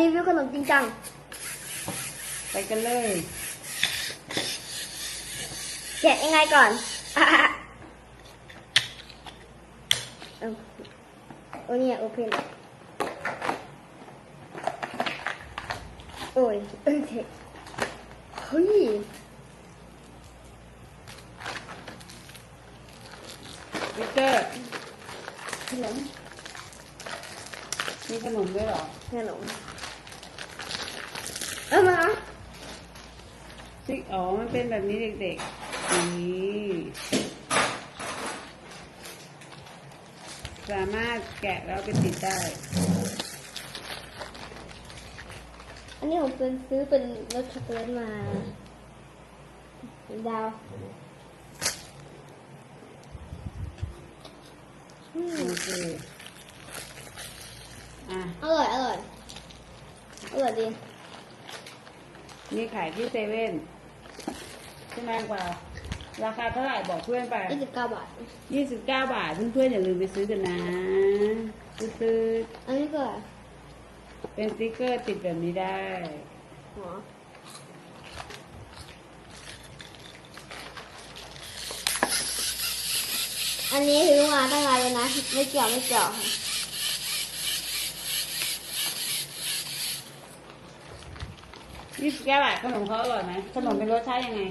รีวิวขนมจริงจัง ไปกันเลย แกะยังไงก่อนอะเออโอ้เนี่ยโอเพนโอ้ยเอ้ยเทเฮ้ยวิกเตอร์ขนมมีขนมด้วยเหรอขนมเอามา ซิอ๋อ มันเป็นแบบนี้เด็กๆ นี่สามารถแกะแล้วไปติดได้ อันนี้ผมเป็นซื้อเป็นรสช็อกโกแลตมาดาวอืมโอเคอะอร่อยอร่อยอร่อยดีนี่ขายที่เซเว่นใช่ไหมกว่า ราคาเท่าไหร่บอกเพื่อนไป ยี่สิบเก้าบาทยี่สิบเก้าบาท เพื่อนๆอย่าลืมไปซื้อกันนะซื้ออันนี้ก็ๆเป็นสติ๊กเกอร์ติดแบบนี้ได้ หัวอันนี้ถือมาตั้งนานเลยนะ ไม่เกี่ยวไม่เกี่ยวค่ะยี่สิบเก้าบาทขนมเขาอร่อยไหมขนมเป็นรสชาติยังไง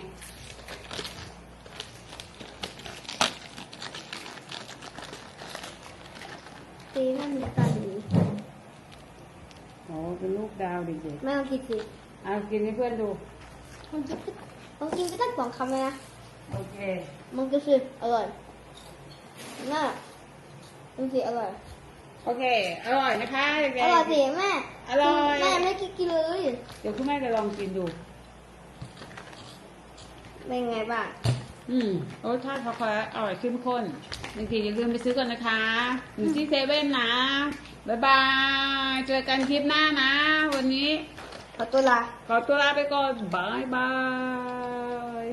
ตีนั่นมันตาดีโอ้เป็นลูกดาวเด็กไม่ต้องคิดสิๆเอากินให้เพื่อนดูมันจะต้องกินไปตั้งสองคำเลยนะ โอเค มันก็คืออร่อยน่ามันสิอร่อย โอเค อร่อยนะคะเด็กอร่อยสิๆแม่อร่อย แม่ไม่กินกินเลยเดี๋ยวคุณแม่จะลองกินดู เป็นไงบ้าง อืมรสชาติเขาค่อยอร่อยเข้มข้น บางทีอย่าลืมไปซื้อก่อนนะคะอยู่ที่เซเว่นนะ บ๊ายบาย เจอกันคลิปหน้านะ วันนี้ ขอตัวลา ขอตัวลาไปก่อนบายบาย